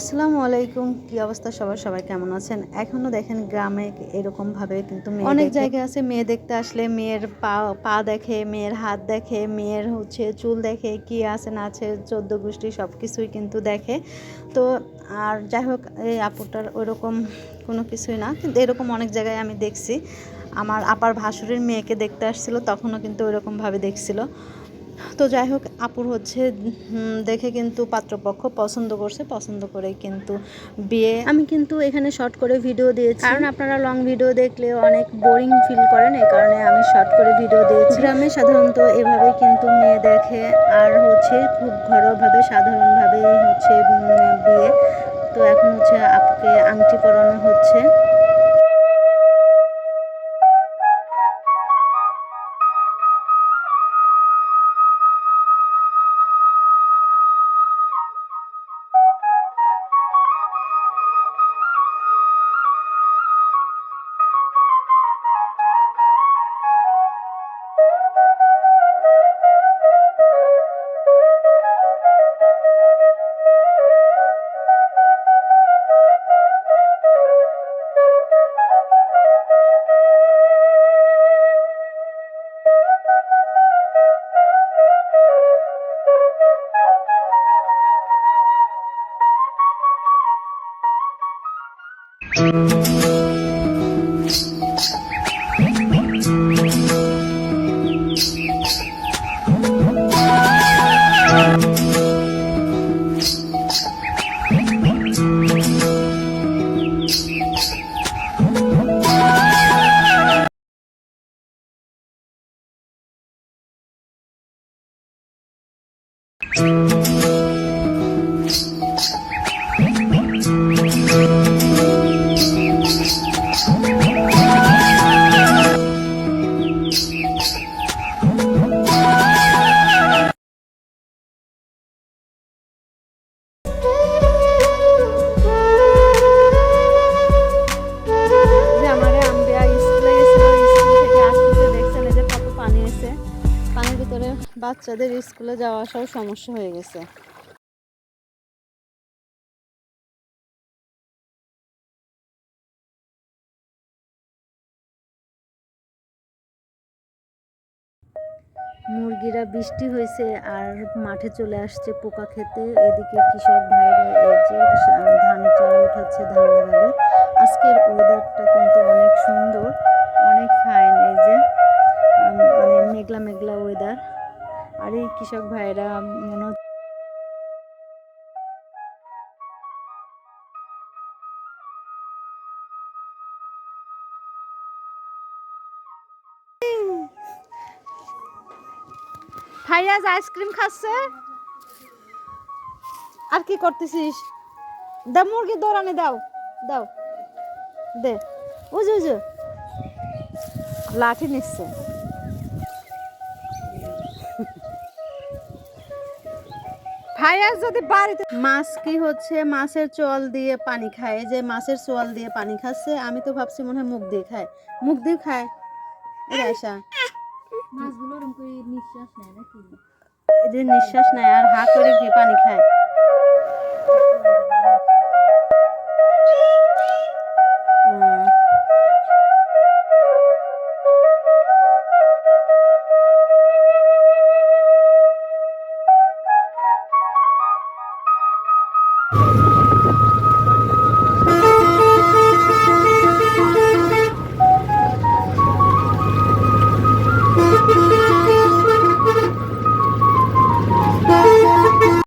আসসালামু আলাইকুম। কি অবস্থা? সবার সবাই কেমন আছেন? এখনও দেখেন গ্রামে এরকম ভাবে কিন্তু অনেক জায়গায় আছে মেয়ে দেখতে আসলে মেয়ের পা পা দেখে মেয়ের হাত দেখে মেয়ের হচ্ছে চুল দেখে কি আছে না আছে চোদ্দ গোষ্ঠী সব কিছুই কিন্তু দেখে। তো আর যাই হোক এই আপুটার ওইরকম কোনো কিছুই না কিন্তু এরকম অনেক জায়গায় আমি দেখছি। আমার আপার ভাসুরের মেয়েকে দেখতে আসছিল তখনও কিন্তু ওইরকমভাবে দেখছিল। তো যাই হোক আপুর হচ্ছে দেখে কিন্তু পাত্রপক্ষ পছন্দ করছে পছন্দ করে কিন্তু বিয়ে। আমি কিন্তু এখানে শর্ট করে ভিডিও দিয়েছি। কারণ আপনারা লং ভিডিও দেখলে অনেক বোরিং ফিল করেন এই কারণে আমি শর্ট করে ভিডিও দিয়েছি। গ্রামে সাধারণত এভাবে কিন্তু মেয়ে দেখে আর হচ্ছে খুব ঘরোয়াভাবে সাধারণভাবেই হচ্ছে বিয়ে। তো এখন হচ্ছে আপুকে আংটি পরানো হচ্ছে। ভিতরে বাচ্চাদের স্কুলে যাওয়া আসাও সমস্যা হয়ে গেছে। মুরগিরা বৃষ্টি হয়েছে আর মাঠে চলে আসছে পোকা খেতে। এদিকে কৃষক ভাইরা এই যে ধান চারা উঠাচ্ছে ধান লাগাবে। আজকের ওয়েদারটা কিন্তু অনেক মেঘলা মেঘলা ওয়েদার আর এই কৃষক ভাইরা মনে ফাইয়াজ আইসক্রিম খাচ্ছে। আর কি করতেছিস? দা মুরগি দৌড়ানি দাও দাও। দে উজু উজু লাঠি নিচ্ছে। ফাইয়াজ যদি বাড়িতে মাছ কি হচ্ছে? মাছের চোয়াল দিয়ে পানি খায়। যে মাছের চোয়াল দিয়ে পানি খাচ্ছে আমি তো ভাবছি মনে হয় মুখ দিয়ে খায়। মুখ দিয়ে খায়। আয়সা মাছগুলো ওরকম করে নিঃশ্বাস নেয় নাকি? এই নিঃশ্বাস নেয় আর হা করে কি পানি খায়।